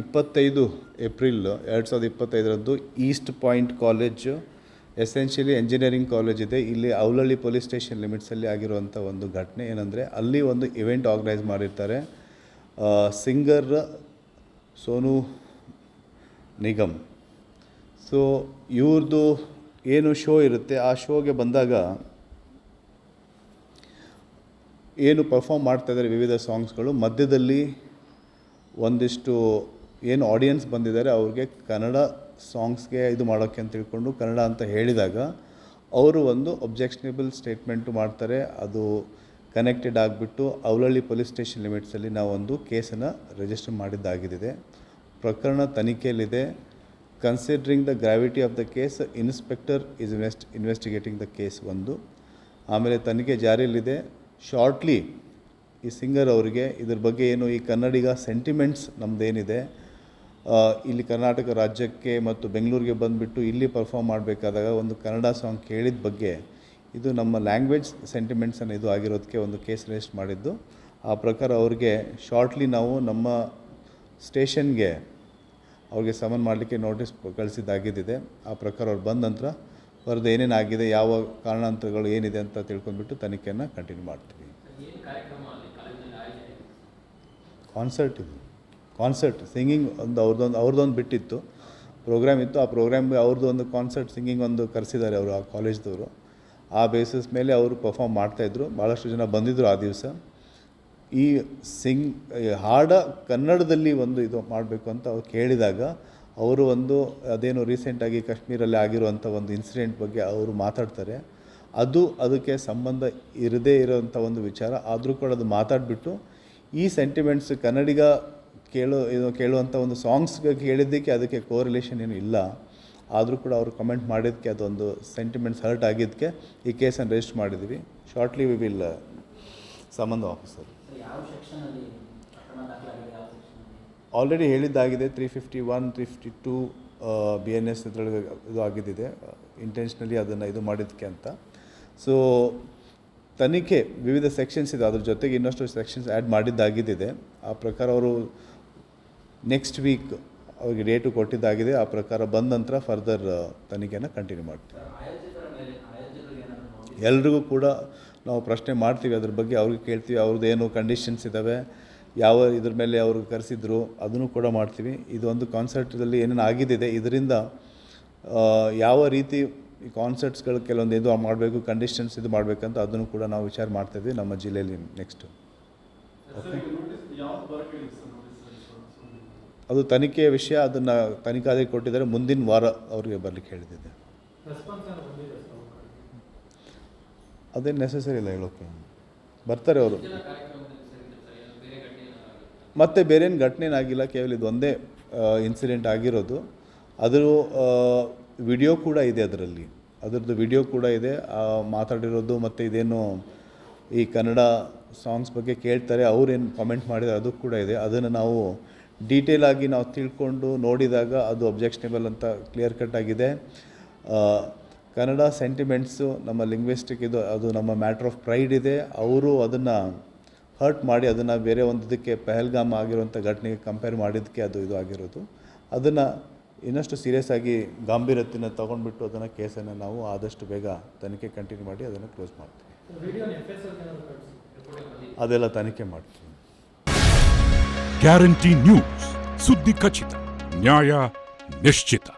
ಇಪ್ಪತ್ತೈದು ಏಪ್ರಿಲ್ ಎರಡು ಸಾವಿರದ ಇಪ್ಪತ್ತೈದರಂದು East Point college essentially engineering college ಇದೆ. ಇಲ್ಲಿ ಅವಲಹಳ್ಳಿ ಪೊಲೀಸ್ ಸ್ಟೇಷನ್ ಲಿಮಿಟ್ಸಲ್ಲಿ ಆಗಿರುವಂಥ ಒಂದು ಘಟನೆ ಏನಂದರೆ, ಅಲ್ಲಿ ಒಂದು ಇವೆಂಟ್ ಆರ್ಗನೈಸ್ ಮಾಡಿರ್ತಾರೆ. ಸಿಂಗರ್ ಸೋನು ನಿಗಮ್. ಸೊ ಇವ್ರದ್ದು ಏನು ಶೋ ಇರುತ್ತೆ, ಆ ಶೋಗೆ ಬಂದಾಗ ಏನು ಪರ್ಫಾಮ್ ಮಾಡ್ತಾ ಇದ್ದಾರೆ ವಿವಿಧ ಸಾಂಗ್ಸ್ಗಳು. ಮಧ್ಯದಲ್ಲಿ ಒಂದಿಷ್ಟು ಏನು ಆಡಿಯನ್ಸ್ ಬಂದಿದ್ದಾರೆ, ಅವ್ರಿಗೆ ಕನ್ನಡ ಸಾಂಗ್ಸ್ಗೆ ಇದು ಮಾಡೋಕ್ಕೆ ಅಂತ ತಿಳ್ಕೊಂಡು ಕನ್ನಡ ಅಂತ ಹೇಳಿದಾಗ ಅವರು ಒಂದು ಅಬ್ಜೆಕ್ಷನೇಬಲ್ ಸ್ಟೇಟ್ಮೆಂಟು ಮಾಡ್ತಾರೆ. ಅದು ಕನೆಕ್ಟೆಡ್ ಆಗಿಬಿಟ್ಟು ಅವಲಳ್ಳಿ ಪೊಲೀಸ್ ಸ್ಟೇಷನ್ ಲಿಮಿಟ್ಸಲ್ಲಿ ನಾವು ಒಂದು ಕೇಸನ್ನು ರಿಜಿಸ್ಟರ್ ಮಾಡಿದ್ದಾಗಿದೆ ಪ್ರಕರಣ ತನಿಖೆಯಲ್ಲಿದೆ. Considering the gravity of the case inspector is invest investigating the case ಒಂದು. ಆಮೇಲೆ ತನಿಖೆ ಜಾರಿಯಲ್ಲಿದೆ. ಶಾರ್ಟ್ಲಿ ಈ ಸಿಂಗರ್ ಅವರಿಗೆ ಇದ್ರ ಬಗ್ಗೆ ಏನು ಈ ಕನ್ನಡಿಗ ಸೆಂಟಿಮೆಂಟ್ಸ್ ನಮ್ಮದೇನಿದೆ ಇಲ್ಲಿ ಕರ್ನಾಟಕ ರಾಜ್ಯಕ್ಕೆ ಮತ್ತು ಬೆಂಗಳೂರಿಗೆ ಬಂದುಬಿಟ್ಟು ಇಲ್ಲಿ ಪರ್ಫಾರ್ಮ್ ಮಾಡಬೇಕಾದಾಗ ಒಂದು ಕನ್ನಡ ಸಾಂಗ್ ಕೇಳಿದ ಬಗ್ಗೆ ಇದು ನಮ್ಮ ಲ್ಯಾಂಗ್ವೇಜ್ ಸೆಂಟಿಮೆಂಟ್ಸನ್ನು ಇದು ಆಗಿರೋದಕ್ಕೆ ಒಂದು ಕೇಸ್ ರೇಸ್ಟ್ ಮಾಡಿದ್ದು. ಆ ಪ್ರಕಾರ ಅವ್ರಿಗೆ ಶಾರ್ಟ್ಲಿ ನಾವು ನಮ್ಮ ಸ್ಟೇಷನ್ಗೆ ಅವ್ರಿಗೆ ಸಮನ್ ಮಾಡಲಿಕ್ಕೆ ನೋಟಿಸ್ ಕಳಿಸಿದ್ದಾಗಿದ್ದಿದೆ. ಆ ಪ್ರಕಾರ ಅವ್ರು ಬಂದ ನಂತರ ಅವ್ರದ್ದು ಏನೇನಾಗಿದೆ, ಯಾವ ಕಾರಣಾಂತರಗಳು ಏನಿದೆ ಅಂತ ತಿಳ್ಕೊಂಡ್ಬಿಟ್ಟು ತನಿಖೆಯನ್ನು ಕಂಟಿನ್ಯೂ ಮಾಡ್ತೀವಿ. ಕಾನ್ಸರ್ಟ್ ಇದು. ಕಾನ್ಸರ್ಟ್ ಸಿಂಗಿಂಗ್ ಒಂದು ಅವ್ರದ್ದೊಂದು ಅವ್ರದ್ದೊಂದು ಬಿಟ್ಟಿತ್ತು. ಪ್ರೋಗ್ರಾಮ್ ಇತ್ತು. ಆ ಪ್ರೋಗ್ರಾಮ್ಗೆ ಅವ್ರದ್ದು ಒಂದು ಕಾನ್ಸರ್ಟ್ ಸಿಂಗಿಂಗ್ ಒಂದು ಕರೆಸಿದ್ದಾರೆ ಅವರು ಆ ಕಾಲೇಜ್ದವರು ಆ ಬೇಸಿಸ್ ಮೇಲೆ ಅವರು ಪರ್ಫಾಮ್ ಮಾಡ್ತಾಯಿದ್ರು ಭಾಳಷ್ಟು ಜನ ಬಂದಿದ್ದರು ಆ ದಿವಸ. ಈ ಸಿಂಗ್ ಹಾಡ ಕನ್ನಡದಲ್ಲಿ ಒಂದು ಇದು ಮಾಡಬೇಕು ಅಂತ ಅವ್ರು ಕೇಳಿದಾಗ ಅವರು ಒಂದು ಅದೇನು ರೀಸೆಂಟಾಗಿ ಕಾಶ್ಮೀರಲ್ಲಿ ಆಗಿರುವಂಥ ಒಂದು ಇನ್ಸಿಡೆಂಟ್ ಬಗ್ಗೆ ಅವರು ಮಾತಾಡ್ತಾರೆ. ಅದು ಅದಕ್ಕೆ ಸಂಬಂಧ ಇರದೇ ಇರೋವಂಥ ಒಂದು ವಿಚಾರ. ಆದರೂ ಕೂಡ ಅದು ಮಾತಾಡಿಬಿಟ್ಟು ಈ ಸೆಂಟಿಮೆಂಟ್ಸ್ ಕನ್ನಡಿಗ ಕೇಳೋ ಇದು ಕೇಳುವಂಥ ಒಂದು ಸಾಂಗ್ಸ್ಗೆ ಕೇಳಿದ್ದಕ್ಕೆ ಅದಕ್ಕೆ ಕೋರಿಲೇಷನ್ ಏನು ಇಲ್ಲ. ಆದರೂ ಕೂಡ ಅವರು ಕಮೆಂಟ್ ಮಾಡಿದ್ದಕ್ಕೆ ಅದೊಂದು ಸೆಂಟಿಮೆಂಟ್ಸ್ ಹರ್ಟ್ ಆಗಿದ್ದಕ್ಕೆ ಈ ಕೇಸನ್ನು ರಿಜಿಸ್ಟರ್ ಮಾಡಿದ್ವಿ ಶಾರ್ಟ್ಲಿ ವಿ ವಿಲ್ ಸಂಬಂಧ officer already ಹೇಳಿದ್ದಾಗಿದೆ three fifty one three fifty two B N S ಇದರೊಳಗೆ ಇದು ಆಗಿದ್ದಿದೆ. ಇಂಟೆನ್ಷನಲಿ ಅದನ್ನು ಇದು ಮಾಡಿದ್ದಕ್ಕೆ ಅಂತ. ಸೊ ತನಿಖೆ ವಿವಿಧ ಸೆಕ್ಷನ್ಸ್ ಇದೆ. ಅದ್ರ ಜೊತೆಗೆ ಇನ್ನಷ್ಟು ಸೆಕ್ಷನ್ಸ್ ಆ್ಯಡ್ ಮಾಡಿದ್ದಾಗಿದ್ದಿದೆ. ಆ ಪ್ರಕಾರ ಅವರು ನೆಕ್ಸ್ಟ್ ವೀಕ್ ಅವ್ರಿಗೆ ಡೇಟು ಕೊಟ್ಟಿದ್ದಾಗಿದೆ. ಆ ಪ್ರಕಾರ ಬಂದ ನಂತರ ಫರ್ದರ್ ತನಿಖೆನ ಕಂಟಿನ್ಯೂ ಮಾಡ್ತೀವಿ. ಎಲ್ರಿಗೂ ಕೂಡ ನಾವು ಪ್ರಶ್ನೆ ಮಾಡ್ತೀವಿ. ಅದ್ರ ಬಗ್ಗೆ ಅವ್ರಿಗೆ ಕೇಳ್ತೀವಿ. ಅವ್ರದ್ದು ಏನು ಕಂಡೀಷನ್ಸ್ ಇದ್ದಾವೆ ಯಾವ ಇದ್ರ ಮೇಲೆ ಅವರು ಕರೆಸಿದ್ರು? ಅದನ್ನು ಕೂಡ ಮಾಡ್ತೀವಿ. ಇದೊಂದು ಕಾನ್ಸರ್ಟಲ್ಲಿ ಏನೇನು ಆಗಿದ್ದಿದೆ? ಇದರಿಂದ ಯಾವ ರೀತಿ ಈ ಕಾನ್ಸರ್ಟ್ಸ್ಗಳು ಕೆಲವೊಂದು ಇದು ಮಾಡಬೇಕು ಕಂಡೀಷನ್ಸ್ ಇದು ಮಾಡಬೇಕಂತ ಅದನ್ನು ಕೂಡ ನಾವು ವಿಚಾರ ಮಾಡ್ತಾಯಿದ್ವಿ ನಮ್ಮ ಜಿಲ್ಲೆಯಲ್ಲಿ ನೆಕ್ಸ್ಟು ಅದು ತನಿಖೆಯ ವಿಷಯ ಅದನ್ನು ತನಿಖಾಧಿಕಾರಿ ಕೊಟ್ಟಿದ್ದಾರೆ ಮುಂದಿನ ವಾರ ಅವರಿಗೆ ಬರಲಿಕ್ಕೆ ಹೇಳಿದ್ದೆ ಅದೇನು ನೆಸಸರಿ ಇಲ್ಲ ಹೇಳೋಕೆ. ಬರ್ತಾರೆ ಅವರು. ಮತ್ತೆ ಬೇರೇನು ಘಟನೆ ಆಗಿಲ್ಲ ಕೇವಲ ಇದು ಒಂದೇ ಇನ್ಸಿಡೆಂಟ್ ಆಗಿರೋದು. ಅದರ ವಿಡಿಯೋ ಕೂಡ ಇದೆ ಅದರಲ್ಲಿ. ಅದರದ್ದು ವಿಡಿಯೋ ಕೂಡ ಇದೆ. ಮಾತಾಡಿರೋದು ಮತ್ತು ಇದೇನು ಈ ಕನ್ನಡ ಸಾಂಗ್ಸ್ ಬಗ್ಗೆ ಕೇಳ್ತಾರೆ, ಅವ್ರೇನು ಕಾಮೆಂಟ್ ಮಾಡಿದ್ದಾರೆ ಅದು ಕೂಡ ಇದೆ. ಅದನ್ನು ನಾವು ಡೀಟೇಲ್ ಆಗಿ ನಾವು ತಿಳ್ಕೊಂಡು ನೋಡಿದಾಗ ಅದು ಅಬ್ಜೆಕ್ಷನೇಬಲ್ ಅಂತ ಕ್ಲಿಯರ್ ಕಟ್ ಆಗಿದೆ. ಕನ್ನಡ ಸೆಂಟಿಮೆಂಟ್ಸು ನಮ್ಮ ಲಿಂಗ್ವಿಸ್ಟಿಕ್ ಇದು, ಅದು ನಮ್ಮ ಮ್ಯಾಟ್ರ್ ಆಫ್ ಪ್ರೈಡ್ ಇದೆ. ಅವರು ಅದನ್ನು ಹರ್ಟ್ ಮಾಡಿ ಅದನ್ನು ಬೇರೆ ಒಂದಕ್ಕೆ ಪಹಲ್ಗಾಮ್ ಆಗಿರುವಂಥ ಘಟನೆಗೆ ಕಂಪೇರ್ ಮಾಡಿದ್ದಕ್ಕೆ ಅದು ಇದು ಆಗಿರೋದು. ಅದನ್ನು ಇನ್ನಷ್ಟು ಸೀರಿಯಸ್ ಆಗಿ ಗಾಂಭೀರ್ಯತೆಯನ್ನು ತಗೊಂಡ್ಬಿಟ್ಟು ಅದನ್ನು ಕೇಸನ್ನು ನಾವು ಆದಷ್ಟು ಬೇಗ ತನಿಖೆ ಕಂಟಿನ್ಯೂ ಮಾಡಿ ಅದನ್ನು ಕ್ಲೋಸ್ ಮಾಡ್ತೀವಿ. ಅದೆಲ್ಲ ತನಿಖೆ ಮಾಡ್ತೀವಿ. ಗ್ಯಾರಂಟಿ ನ್ಯೂಸ್ ಸುದ್ದಿ ಖಚಿತ ನ್ಯಾಯ ನಿಶ್ಚಿತ